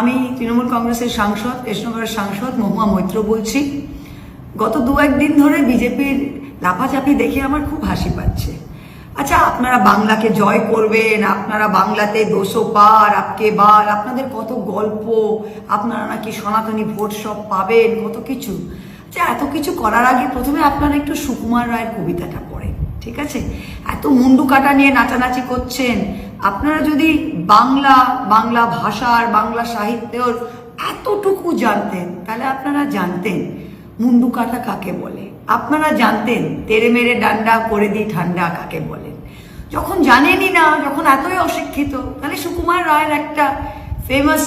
আমি তৃণমূল কংগ্রেসের সাংসদ কৃষ্ণগড়ের সাংসদ মহুয়া মৈত্র বলছি। গত দু একদিন ধরে বিজেপির লাফাচাপি দেখে আমার খুব হাসি পাচ্ছে। আচ্ছা আপনারা বাংলাকে জয় করবেন, আপনারা বাংলাতে দোষো পার আপকে বার, আপনাদের কত গল্প, আপনারা নাকি সনাতনী ভোট সব পাবেন, কত কিছু। আচ্ছা এত কিছু করার আগে প্রথমে আপনারা একটু সুকুমার রায়ের কবিতাটা পড়েন। ঠিক আছে? এত মুন্ডু কাটা নিয়ে নাচানাচি করছেন। আপনারা যদি বাংলা বাংলা ভাষার, বাংলা সাহিত্যের এতটুকু জানতেন, তাহলে আপনারা জানতেন মুন্ডু কাটা কাকে বলে। আপনারা জানতেন তেরে মেরে ডান্ডা করে দিই ঠান্ডা কাকে বলেন যখন জানেনই না, যখন এতই অশিক্ষিত, তাহলে সুকুমার রায়ের একটা ফেমাস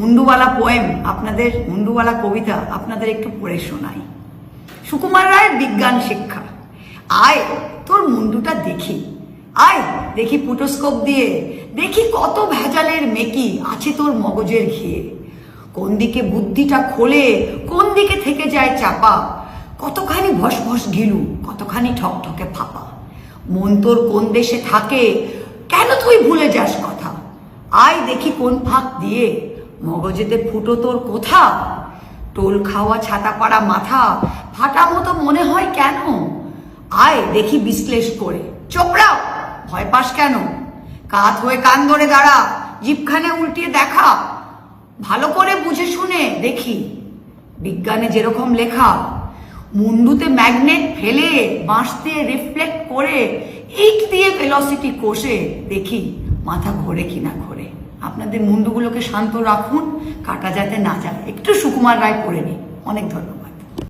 মুন্ডুওয়ালা পোয়েম আপনাদের মুন্ডুওয়ালা কবিতা আপনাদের একটু পড়ে শোনাই। সুকুমার রায়ের বিজ্ঞান শিক্ষা। আয় তোর মুন্ডুটা দেখি। আয়, দেখি পুটোস্কোপ দিয়ে। দেখি কত ভেজালের মেকি আছে তোর মগজের ঘিয়ে। কোন দিকে বুদ্ধিটা খোলে, কোন দিকে থেকে যায় চাপা। কতখানি ভস ভস ঘিলু, কতখানি ঠকঠকে ফাপা। মন তোর কোন দেশে থাকে, কেন তুই ভুলে যাস কথা? আয় দেখি কোন ফাঁক দিয়ে। মগজেতে ফুটো তোর কোথা? টোল খাওয়া ছাতা পাড়া মাথা, ফাটা মতো মনে হয় কেন? আয়, দেখি বিশ্লেষ করে। চোপড়াও ভয় পাস কেন? কাত হয়ে কান ধরে দাঁড়া, জিপখানে উল্টিয়ে দেখা। ভালো করে বুঝে শুনে দেখি, বিজ্ঞানে যেরকম লেখা, মুন্ডুতে ম্যাগনেট ফেলে বাঁশ দিয়ে রিফ্লেক্ট করে, ইট দিয়ে ভেলোসিটি কষে, দেখি মাথা ঘোরে কিনা ঘোরে। আপনাদের মুন্ডুগুলোকে শান্ত রাখুন, কাটা যাতে না যায়। একটু সুকুমার রায় পড়ে নিই অনেক ধন্যবাদ।